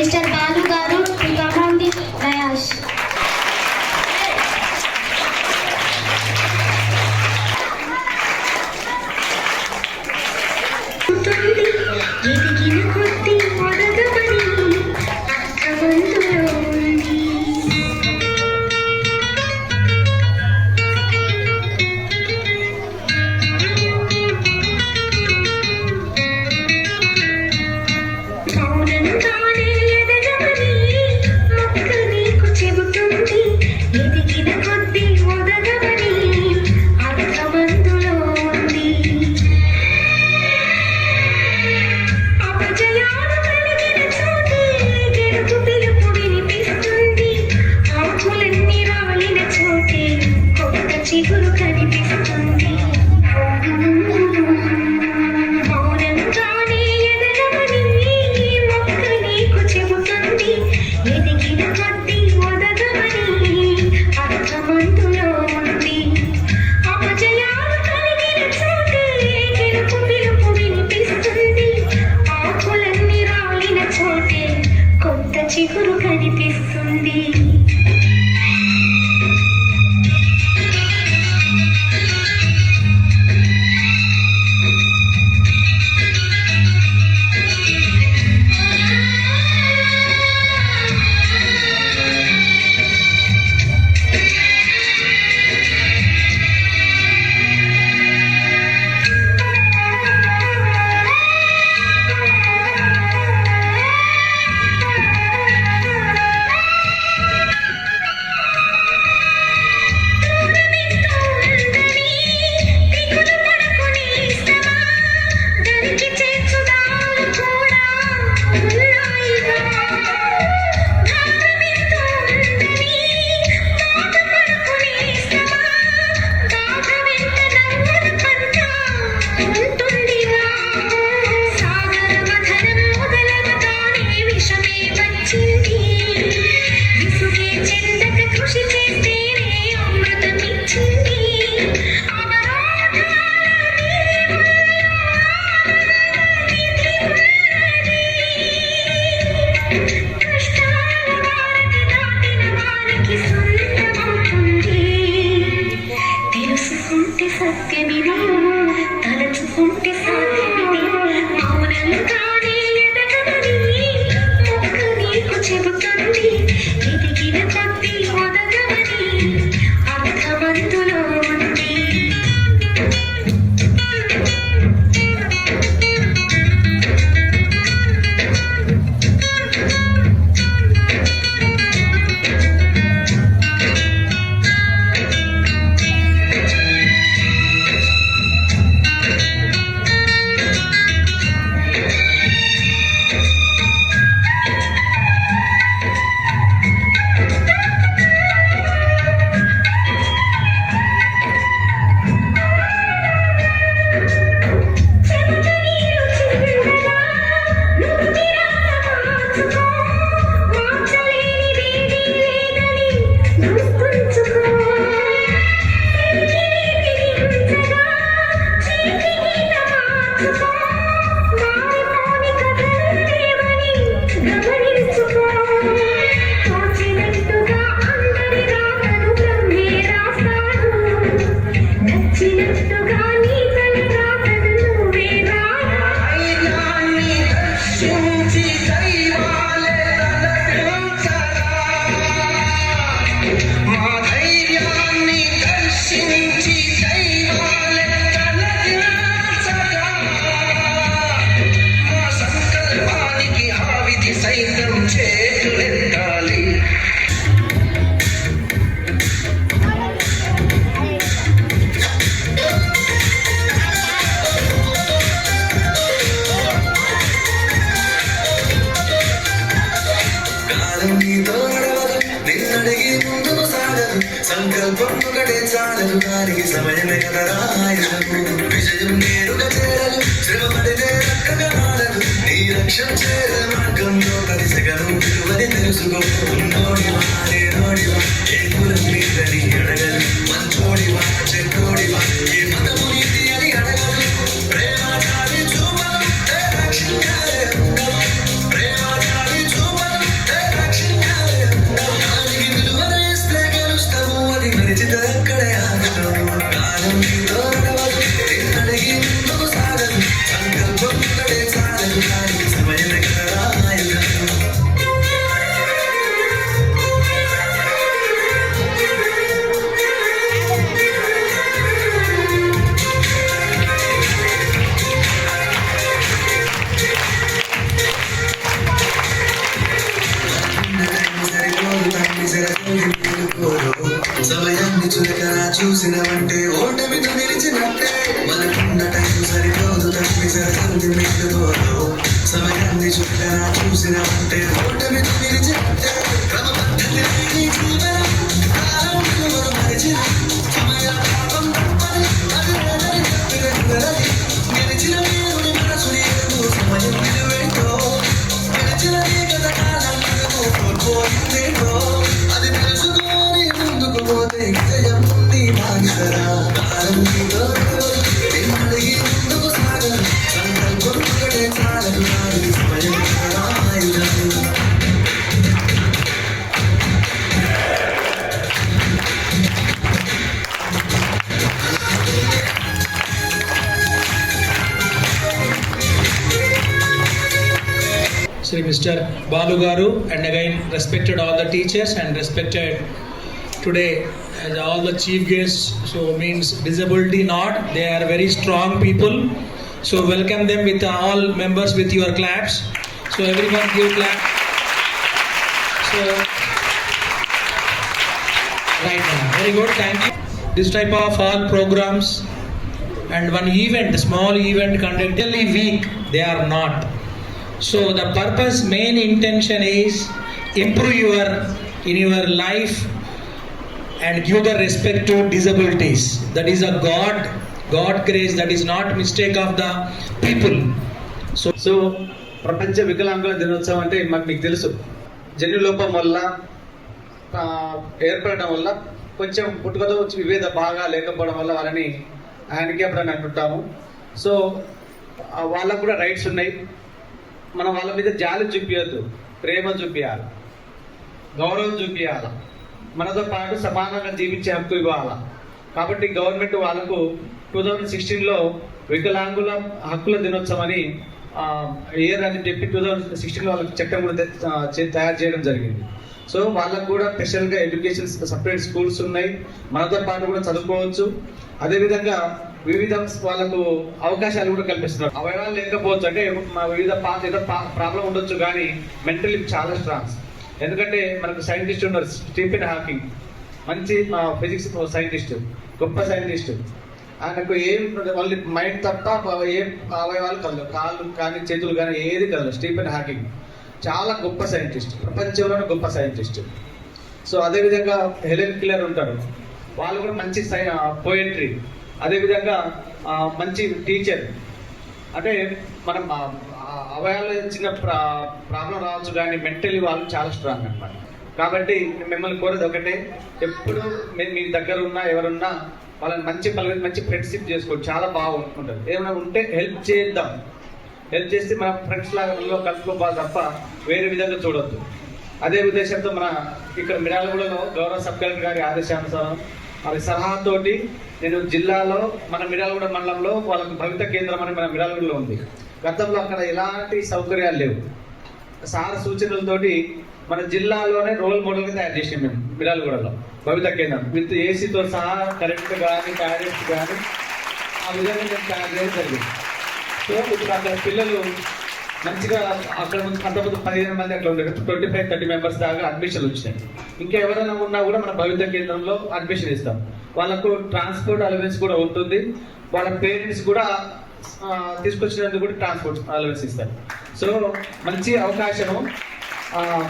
林姗姗 సమయాన్ని చులకరా చూసినవంటే ఓటమితో నిలిచినట్టే. మనకున్న టైం సరిపోదు తప్పి సరిపోదు మేలుకోరు సమయాన్ని చులకరా చూసినవంటే ఓటమితో నిలిచినట్టే. క్రమ పద్ధతి జీవనం Mr. Balu Garu, and again respected all the teachers and respected today as all the chief guests. So means disability not, they are very strong people. So welcome them with all members with your claps. So everyone give clap. So right now, very good, thank you. This type of all programs and one event, small event conducted week, they are not. So the purpose, main intention is improve your in your life and give the respect to disabilities. That is a God, God grace. That is not mistake of the people. So so ప్రపంచ వికలాంగుల దినోత్సవం అంటే మాకు మీకు తెలుసు జన్యులోపం వల్ల ఆ, ఏర్పడడం వల్ల కొంచెం పుట్టుకతో వచ్చి వివిధ బాగా లేకపోవడం వల్ల వాళ్ళని హ్యాండిక్యాప్డ్ అని అంటుంటాము సో ఆ, వాళ్ళకు కూడా రైట్స్ ఉన్నాయి మనం వాళ్ళ మీద జాలి చూపించద్దు ప్రేమ చూపించాలి గౌరవం చూపించాలి మనతో పాటు సమానంగా జీవించే హక్కు ఇవ్వాలి. కాబట్టి గవర్నమెంట్ వాళ్ళకు టూ థౌజండ్ సిక్స్టీన్లో వికలాంగుల హక్కుల దినోత్సవం అని ఇయర్ అని చెప్పి టూ థౌజండ్ సిక్స్టీన్లో వాళ్ళకి చట్టం కూడా తయారు చేయడం జరిగింది. సో వాళ్ళకు కూడా స్పెషల్గా ఎడ్యుకేషన్ సపరేట్ స్కూల్స్ ఉన్నాయి. మనతో పాటు కూడా చదువుకోవచ్చు. అదేవిధంగా వివిధ వాళ్ళకు అవకాశాలు కూడా కల్పిస్తున్నారు. అవయవాలు లేకపోవచ్చు. అంటే మా వివిధ పాత ఏదో ప్రాబ్లం ఉండొచ్చు కానీ మెంటలీ చాలా స్ట్రాంగ్స్. ఎందుకంటే మనకు సైంటిస్ట్ ఉన్నారు స్టీఫెన్ హాకింగ్. మంచి మా ఫిజిక్స్ సైంటిస్ట్ గొప్ప సైంటిస్ట్. ఆయనకు ఏం వాళ్ళ మైండ్ తప్ప ఏం అవయవాలు కలదు కాళ్ళు కానీ చేతులు కానీ ఏది కలదు స్టీఫెన్ హాకింగ్. చాలా గొప్ప సైంటిస్ట్. ప్రపంచంలోనే గొప్ప సైంటిస్ట్. సో అదేవిధంగా హెలెన్ కిల్లర్ ఉంటారు. వాళ్ళు కూడా మంచి సై పోయట్రీ. అదేవిధంగా మంచి టీచర్. అంటే మనం అవయాలు చిన్న ప్రాబ్లం రావచ్చు కానీ మెంటలీ వాళ్ళు చాలా స్ట్రాంగ్ అనమాట కాబట్టి మిమ్మల్ని కోరేది ఒకటే ఎప్పుడు మీ- మీ దగ్గర ఉన్నా ఎవరున్నా వాళ్ళని మంచి పలు మంచి ఫ్రెండ్షిప్ చేసుకోండి. చాలా బాగుంటుంది ఏమైనా ఉంటే హెల్ప్ చేద్దాం. హెల్ప్ చేస్తే మన ఫ్రెండ్స్ లాగా కలుపుకోవాలి తప్ప వేరే విధంగా చూడొద్దు. అదే ఉద్దేశంతో మన ఇక్కడ మిరాలగూడలో గౌరవ సబ్ కలెక్టర్ గారి ఆదేశానుసారం వారి సలహాతోటి నేను జిల్లాలో మన మిరాలగూడ మండలంలో వాళ్ళకి భవిత కేంద్రం అని మన మిరాలగూడలో ఉంది. గతంలో అక్కడ ఎలాంటి సౌకర్యాలు లేవు. సార్ సూచనలతోటి మన జిల్లాలోనే రోల్ మోడల్గా తయారు చేసాం మేము మిరాలగూడలో భవిత కేంద్రం. విత్ ఏసీతో సహా కరెంట్ కానీ టాయిలెట్స్ కానీ ఆ విధంగా మేము తయారు చేయడం జరిగింది. సో ఇప్పుడు అక్కడ పిల్లలు మంచిగా అక్కడ ముందు అంతకుముందు పదిహేను మంది అట్లా ఉండే ట్వంటీ ఫైవ్ థర్టీ మెంబర్స్ దాకా అడ్మిషన్లు వచ్చినాయి. ఇంకా ఎవరైనా ఉన్నా కూడా మన భవిత కేంద్రంలో అడ్మిషన్ ఇస్తాం. వాళ్ళకు ట్రాన్స్పోర్ట్ అలవెన్స్ కూడా ఉంటుంది. వాళ్ళ పేరెంట్స్ కూడా తీసుకొచ్చినందుకు కూడా ట్రాన్స్పోర్ట్ అలవెన్స్ ఇస్తారు. సో మంచి అవకాశము.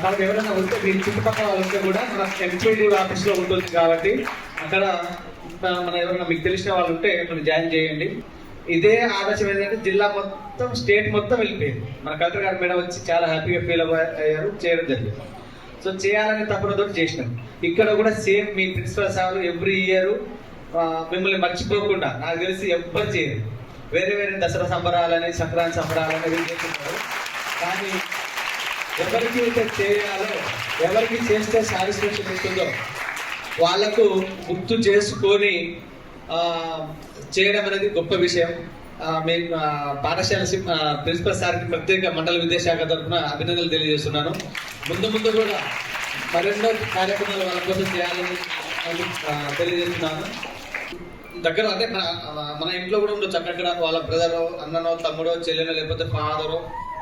వాళ్ళకి ఎవరైనా ఉంటే మీ చుట్టుపక్కల వాళ్ళు కూడా మన ఎంపీడీ ఆఫీస్లో ఉంటుంది కాబట్టి అక్కడ మన ఎవరైనా మీకు తెలిసిన వాళ్ళు ఉంటే అక్కడ జాయిన్ చేయండి. ఇదే ఆలోచన ఏంటంటే జిల్లా మొత్తం స్టేట్ మొత్తం వెళ్ళిపోయింది. మన కలెక్టర్ గారు మేడం వచ్చి చాలా హ్యాపీగా ఫీల్ అయ్యారు చేయడం జరిగింది. సో చేయాలని తప్పనతో చేసినాం. ఇక్కడ కూడా సేమ్ మీ ప్రిన్సిపల్ సార్ ఎవ్రీ ఇయర్ మిమ్మల్ని మర్చిపోకుండా నాకు తెలిసి ఎవ్వరు చేయరు. వేరే వేరే దసరా సంబరాలని సంక్రాంతి సంబరాలని వీళ్ళు కానీ ఎవరికి అయితే చేయాలో ఎవరికి చేస్తే సాటిస్ఫాక్షన్ ఇస్తుందో వాళ్ళకు గుర్తు చేసుకొని చేయడం అనేది గొప్ప విషయం. మేము పాఠశాల ప్రిన్సిపల్ సార్కి ప్రత్యేక మండల విద్యాశాఖ తరఫున అభినందనలు తెలియజేస్తున్నాను. ముందు ముందు కూడా మరెన్నో కార్యక్రమాలు వాళ్ళ కోసం చేయాలని తెలియజేస్తున్నాను. దగ్గర అంటే మన మన ఇంట్లో కూడా ఉండొచ్చు అక్కడ వాళ్ళ బ్రదరో అన్ననో తమ్ముడో చెల్లెనో లేకపోతే ఫాదరో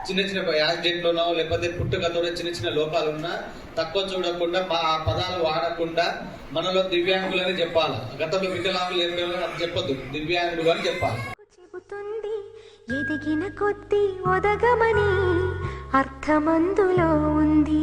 చిన్న చిన్న యాక్సిడెంట్లోనో లేకపోతే పుట్టుకతోనో చిన్న చిన్న లోపాలు ఉన్నా తక్కువ చూడకుండా మా ఆ పదాలు వాడకుండా మనలో దివ్యాంగులు అని చెప్పాలి. గతంలో వికలాంగులు ఏం చెప్పొద్దు. దివ్యాంగులు అని చెప్పాలి. చెబుతుంది ఎదిగిన కొద్దీ ఒదగమని అర్థమందులో ఉంది.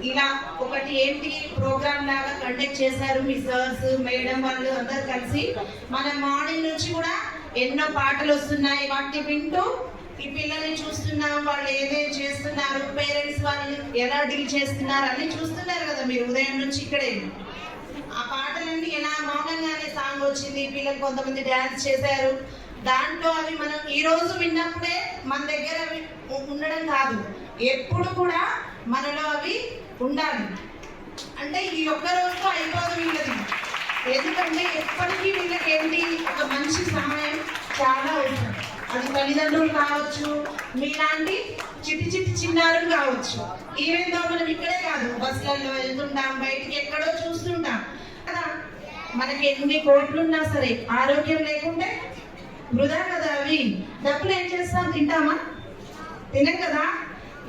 ఇలా ఒకటి ఏంటి? ప్రోగ్రామ్ లాగా కండక్ట్ చేశారు మీ సార్స్ మేడం వాళ్ళు అందరు కలిసి. మన మార్నింగ్ నుంచి కూడా ఎన్నో పాటలు వస్తున్నాయి. వాటిని వింటూ ఈ పిల్లల్ని చూస్తున్నాం. వాళ్ళు ఏదేం చేస్తున్నారు? పేరెంట్స్ వాళ్ళు ఎలా డీల్ చేస్తున్నారు? అన్ని చూస్తున్నారు కదా మీరు ఉదయం నుంచి ఇక్కడే. ఆ పాటలన్నీ ఎలా మౌనంగానే సాంగ్ వచ్చింది. పిల్లలు కొంతమంది డ్యాన్స్ చేశారు. దాంట్లో అవి మనం ఈ రోజు విన్నప్పుడే మన దగ్గర అవి ఉండడం కాదు. ఎప్పుడు కూడా మనలో అవి ఉండాలి. అంటే ఈ ఒక్క రోజుతో అయిపోదు వీళ్ళది. ఎందుకంటే ఎప్పటికీ వీళ్ళకి ఏంటి ఒక మంచి సమయం చాలా అవసరం. అది తల్లిదండ్రులు కావచ్చు మీలాంటి చిట్టి చిట్టి చిన్నారు కావచ్చు. ఈవెన్ మనం ఇక్కడే కాదు బస్సులలో వెళ్తుంటాం బయటికి ఎక్కడో చూస్తుంటాం. కదా మనకి ఎన్ని కోట్లున్నా సరే ఆరోగ్యం లేకుంటే వృధా కదా అవి. డబ్బులు ఏం చేస్తాం? తింటామా? తినం కదా.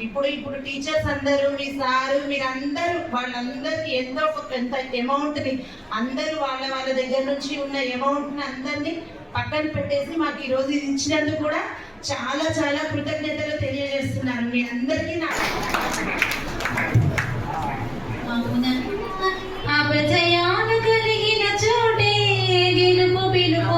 ఇప్పుడు ఇప్పుడు టీచర్స్ అందరూ మీ సారు మీరందరూ వాళ్ళందరికీ ఎంతో ఒక- ఎంత అమౌంట్ని అందరూ వాళ్ళ వాళ్ళ దగ్గర నుంచి ఉన్న అమౌంట్ని అందరినీ పక్కన పెట్టేసి మాకు ఈ రోజు ఇది ఇచ్చినందుకు కూడా చాలా చాలా కృతజ్ఞతలు తెలియజేస్తున్నాను. మీ అందరికీ నా ప్రజయాన కలిగిన చోటే గెలుపు పిలుపు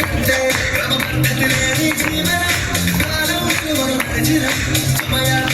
I'm not going to doesn't going to be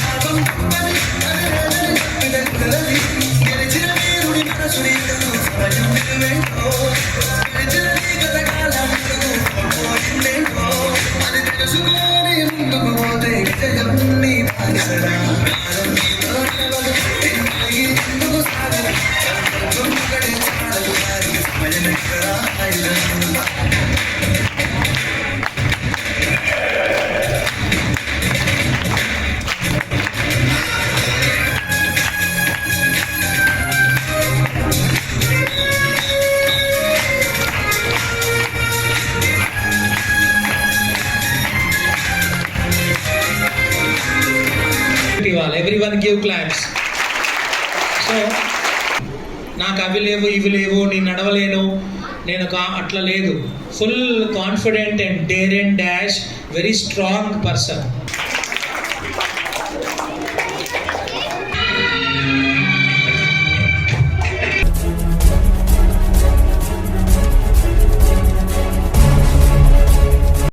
అవి లేవు ఇవి లేవు నేను నడవలేను నేను అట్లా లేదు. Full confident and dare and dash very strong person